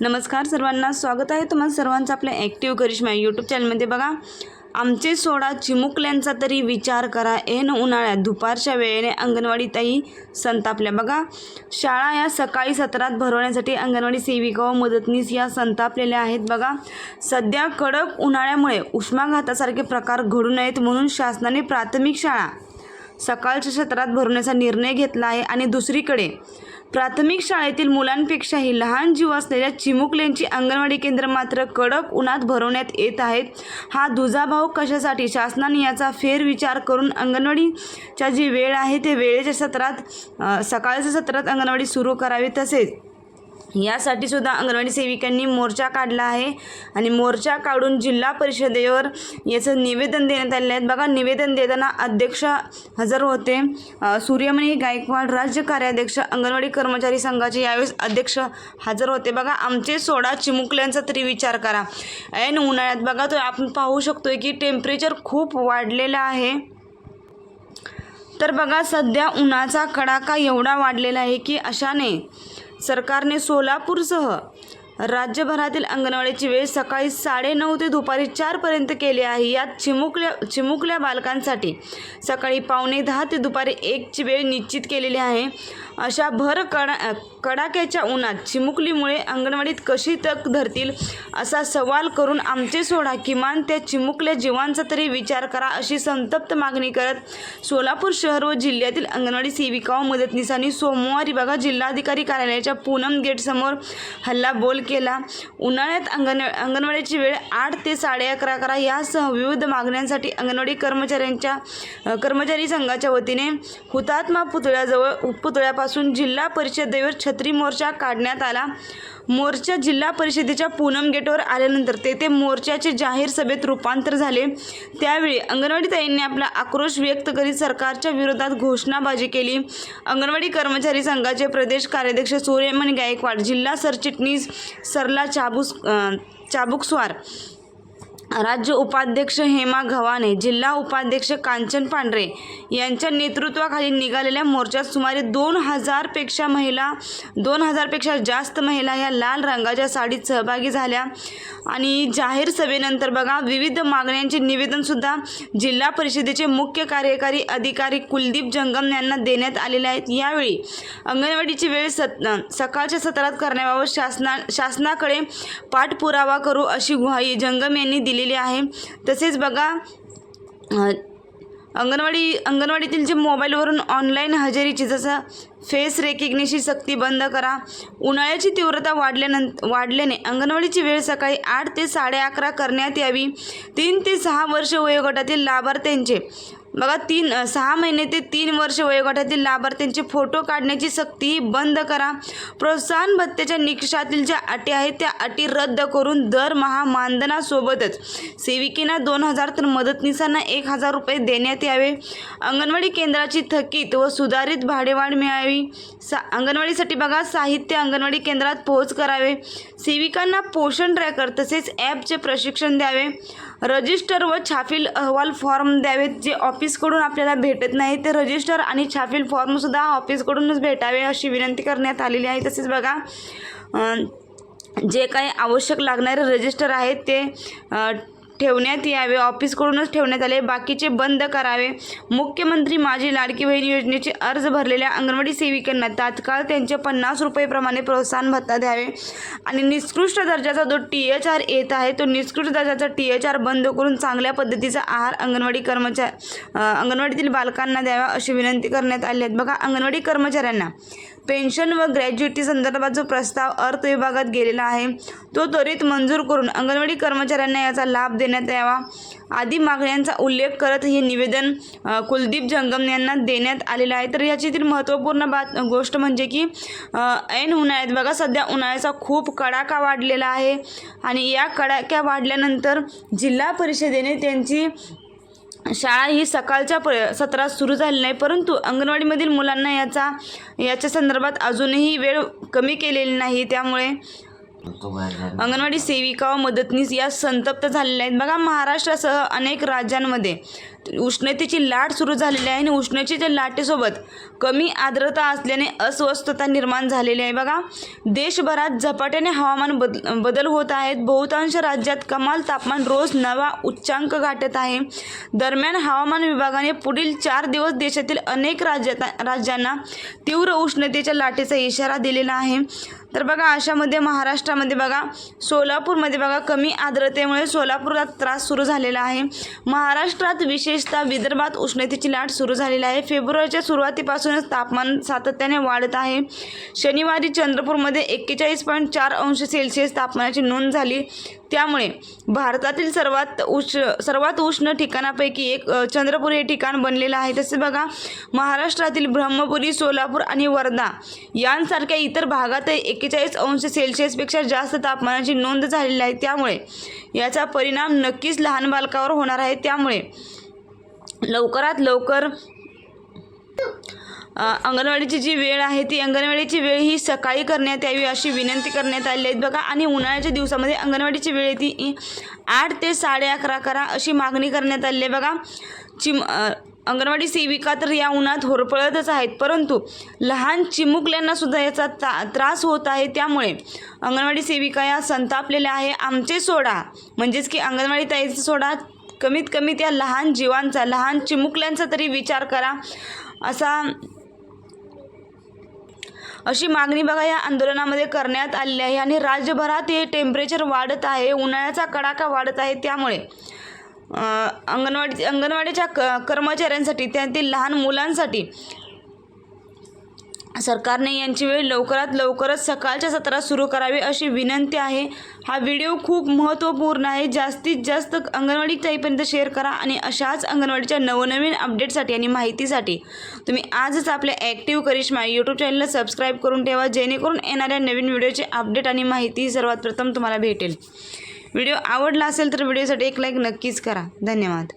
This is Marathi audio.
नमस्कार सर्वांना स्वागत आहे तुम्हाला सर्वांचं आपल्या ॲक्टिव्ह करिश्मा यूट्यूब चॅनलमध्ये बघा आमचे सोडा चिमुकल्यांचा तरी विचार करा. एन उन्हाळ्यात दुपारच्या वेळेने अंगणवाडीतही संतापल्या. बघा शाळा या सकाळी सत्रात भरवण्यासाठी अंगणवाडी सेविका व मदतनीस या संतापलेल्या आहेत. बघा सध्या कडक उन्हाळ्यामुळे उष्माघातासारखे प्रकार घडू नयेत म्हणून शासनाने प्राथमिक शाळा सकाळच्या सत्रात भरवण्याचा निर्णय घेतला आहे. आणि दुसरीकडे प्राथमिक शाळेतील मुलांपेक्षाही लहान जीव असलेल्या चिमुकल्यांची अंगणवाडी केंद्र मात्र कडक उन्हात भरवण्यात येत आहेत. हा दुजाभाव कशासाठी? शासनाने याचा फेरविचार करून अंगणवाडीच्या जी वेळ आहे ते वेळेच्या सत्रात सकाळच्या सत्रात अंगणवाडी सुरू करावी तसेच यासाठी सुद्धा अंगणवाडी सेविकांनी मोर्चा काढला आहे आणि मोर्चा काढून जिल्हा परिषदेवर याचं निवेदन देण्यात आलेलं आहे. बघा निवेदन देताना अध्यक्ष हजर होते. सूर्यमणी गायकवाड राज्य कार्याध्यक्ष अंगणवाडी कर्मचारी संघाचे यावेळेस अध्यक्ष हजर होते. बघा आमचे सोडा चिमुकल्यांचा तरी विचार करा. ऐन उन्हाळ्यात बघा तो आपण पाहू शकतो की टेम्परेचर खूप वाढलेलं आहे. तर बघा सध्या उन्हाचा कडाका एवढा वाढलेला आहे की अशाने सरकारने सोलापूरसह राज्यभरातील अंगणवाडीची वेळ सकाळी साडेनऊ ते दुपारी चारपर्यंत केली आहे. यात चिमुकल्या चिमुकल्या बालकांसाठी सकाळी पावणे दहा ते दुपारी एकची वेळ निश्चित केलेली आहे. अशा भर कडा कडाक्याच्या उन्हात चिमुकलीमुळे अंगणवाडीत कशी तक धरतील असा सवाल करून आमचे सोडा. किमान त्या चिमुकल्या जीवांचा तरी विचार करा अशी संतप्त मागणी करत सोलापूर शहर व जिल्ह्यातील अंगणवाडी सेविका व मदतनीसांनी सोमवारी बघा जिल्हाधिकारी कार्यालयाच्या पूनम गेटसमोर हल्ला बोल केला. उन्हाळ्यात अंगण अंगणवाडीची वेळ आठ ते साडे अकरा करा. यासह विविध मागण्यांसाठी अंगणवाडी कर्मचाऱ्यांच्या कर्मचारी संघाच्या वतीने हुतात्मा पुतळ्याजवळ पुतळ्यापासून जिल्हा परिषदेवर छत्री मोर्चा काढण्यात आला. मोर्चा जिल्हा परिषदेच्या पूनम गेटवर आल्यानंतर तेथे मोर्चाचे जाहीर सभेत रूपांतर झाले. त्यावेळी अंगणवाडी ताईंनी आपला आक्रोश व्यक्त करीत सरकारच्या विरोधात घोषणाबाजी केली. अंगणवाडी कर्मचारी संघाचे प्रदेश कार्याध्यक्ष सूर्यमणी गायकवाड जिल्हा सरचिटणीस सरला चाबूस चाबुकस्वार राज्य उपाध्यक्ष हेमा गव्हाणे जिल्हा उपाध्यक्ष कांचन पांढरे यांच्या नेतृत्वाखाली निघालेल्या मोर्चात सुमारे दोन हजारपेक्षा महिला दोन हजारपेक्षा जास्त महिला या लाल रंगाच्या साडीत सहभागी झाल्या. आणि जाहीर सभेनंतर बघा विविध मागण्यांचे निवेदनसुद्धा जिल्हा परिषदेचे मुख्य कार्यकारी अधिकारी कुलदीप जंगम यांना देण्यात आलेले आहेत. यावेळी अंगणवाडीची वेळ सत सकाळच्या सत्रात करण्याबाबत शासना शासनाकडे पाठपुरावा करू अशी ग्वाही जंगम यांनी दिली दिलेली आहे. तसेच बघा अंगणवाडी अंगणवाडीतील जे मोबाईलवरून ऑनलाईन हजेरीची जसं फेस रेकग्निशन सक्ती बंद करा उन्हाळ्याची तीव्रता वाढल्यानंतर वाढल्याने अंगणवाडीची वेळ सकाळी आठ ते साडे अकरा करण्यात यावी. तीन ते सहा वर्ष वयोगटातील लाभार्थ्यांचे बघा तीन सहा महिने ते तीन वर्ष वयोगटातील लाभार्थ्यांचे फोटो काढण्याची सक्ती बंद करा. प्रोत्साहन भत्त्याच्या निकषातील ज्या अटी आहेत त्या अटी रद्द करून दरमहा मानधनासोबतच सेविकेना दोन हजार तर मदतनीसांना एक हजार रुपये देण्यात यावे. अंगणवाडी केंद्राची थकीत व सुधारित भाडेवाढ मिळावी. सा अंगणवाडीसाठी बघा साहित्य अंगणवाडी केंद्रात पोहोच करावे. सेविकांना पोषण ट्रॅकर तसेच ॲपचे प्रशिक्षण द्यावे. रजिस्टर व छापील अहवाल फॉर्म द्यावेत. जे ऑफिसकडून आपल्याला भेटत नाही ते रजिस्टर आणि छापील फॉर्मसुद्धा ऑफिसकडूनच भेटावे अशी विनंती करण्यात आलेली आहे. तसेच बघा जे काही आवश्यक लागणारे रजिस्टर आहेत ते ठेवण्यात यावे. ऑफिसकडूनच ठेवण्यात आले. बाकीचे बंद करावे. मुख्यमंत्री माझी लाडकी बहीण योजनेचे अर्ज भरलेल्या अंगणवाडी सेविकांना तात्काळ त्यांचे पन्नास रुपयेप्रमाणे प्रोत्साहन भत्ता द्यावे. आणि निकृष्ट दर्जाचा जो टी एच आर येत आहे तो निकृष्ट दर्जाचा टी एच आर बंद करून चांगल्या पद्धतीचा आहार अंगणवाडी कर्मचारी अंगणवाडीतील बालकांना द्यावा अशी विनंती करण्यात आली आहेत बघा अंगणवाडी कर्मचाऱ्यांना पेन्शन व ग्रॅज्युएटी संदर्भात जो प्रस्ताव अर्थ विभागात गेलेला आहे तो त्वरित मंजूर करून अंगणवाडी कर्मचाऱ्यांना याचा लाभ देण्यात यावा. आदी मागण्यांचा उल्लेख करत हे निवेदन कुलदीप जंगम यांना देण्यात आलेलं आहे. तर याच्यातील महत्त्वपूर्ण बात गोष्ट म्हणजे की ऐन उन्हाळ्यात बघा सध्या उन्हाळ्याचा खूप कडाका वाढलेला आहे आणि या कडाक्या वाढल्यानंतर जिल्हा परिषदेने त्यांची शाळा ही सकाळच्या प सत्रात सुरू झाली नाही परंतु अंगणवाडीमधील मुलांना याचा याच्या संदर्भात अजूनही वेळ कमी केलेली नाही. त्यामुळे अंगणवाडी सेविका व मदतनीस या संतप्त झालेल्या आहेत. बघा महाराष्ट्रासह अनेक राज्यांमध्ये उष्णतेची लाट सुरू झालेली आहे आणि उष्णतेच्या लाटेसोबत कमी आर्द्रता असल्याने अस्वस्थता निर्माण झालेली आहे. बघा देशभरात झपाट्याने हवामान बद बदल होत आहेत. बहुतांश राज्यात कमाल तापमान रोज नवा उच्चांक गाठत आहे. दरम्यान हवामान विभागाने पुढील चार दिवस देशातील अनेक राज्यात राज्यांना तीव्र उष्णतेच्या लाटेचा इशारा दिलेला आहे. तर बघा अशामध्ये महाराष्ट्रामध्ये बघा सोलापूरमध्ये बघा कमी आर्द्रतेमुळे सोलापूरला त्रास सुरू झालेला आहे. महाराष्ट्रात विशेष विशेषतः विदर्भात उष्णतेची लाट सुरू झालेली आहे. फेब्रुवारीच्या सुरुवातीपासूनच तापमान सातत्याने वाढत आहे. शनिवारी चंद्रपूरमध्ये एक्केचाळीस पॉईंट चार अंश सेल्सिअस तापमानाची नोंद झाली. त्यामुळे भारतातील सर्वात उष्ण सर्वात उष्ण ठिकाणापैकी एक चंद्रपूर हे ठिकाण बनलेलं आहे. तसे बघा महाराष्ट्रातील ब्रह्मपुरी सोलापूर आणि वर्धा यांसारख्या इतर भागातही एक्केचाळीस अंश सेल्सिअसपेक्षा जास्त तापमानाची नोंद झालेली आहे. त्यामुळे याचा परिणाम नक्कीच लहान बालकावर होणार आहे. त्यामुळे लवकरात लवकर अंगणवाडीची जी वेळ आहे ती अंगणवाडीची वेळ ही सकाळी करण्यात यावी अशी विनंती करण्यात आली आहे बघा आणि उन्हाळ्याच्या दिवसामध्ये अंगणवाडीची वेळ ती आठ ते साडे अकरा करा अशी मागणी करण्यात आली आहे. बघा चिम अंगणवाडी सेविका तर या उन्हात होरपळतच आहेत परंतु लहान चिमुकल्यांनासुद्धा याचा ता त्रास होत आहे. त्यामुळे अंगणवाडी सेविका या संतापलेल्या आहे. आमचे सोडा म्हणजेच की अंगणवाडी ताईचा सोडा कमीत कमी त्या लहान जीवांचा लहान चिमुकल्यांचा तरी विचार करा. असा अशी मागणी बघा या आंदोलनामध्ये करण्यात आलेली आहे आणि राज्यभरात हे टेम्परेचर वाढत आहे उन्हाळ्याचा कडाका वाढत आहे. त्यामुळे अंगणवाडी अंगणवाडीच्या क कर्मचाऱ्यांसाठी त्यातील लहान मुलांसाठी सरकारने यांची वेळ लवकरात लवकरच सकाळच्या सत्रात सुरू करावी अशी विनंती आहे. हा व्हिडिओ खूप महत्त्वपूर्ण आहे. जास्तीत जास्त अंगणवाडी ताईपर्यंत शेअर करा आणि अशाच अंगणवाडीच्या नवनवीन अपडेटसाठी आणि माहितीसाठी तुम्ही आजच आपल्या ॲक्टिव्ह करिश्मा यूट्यूब चॅनलला सबस्क्राईब करून ठेवा जेणेकरून येणाऱ्या नवीन व्हिडिओचे अपडेट आणि माहिती सर्वात प्रथम तुम्हाला भेटेल. व्हिडिओ आवडला असेल तर व्हिडिओसाठी एक लाईक नक्कीच करा. धन्यवाद.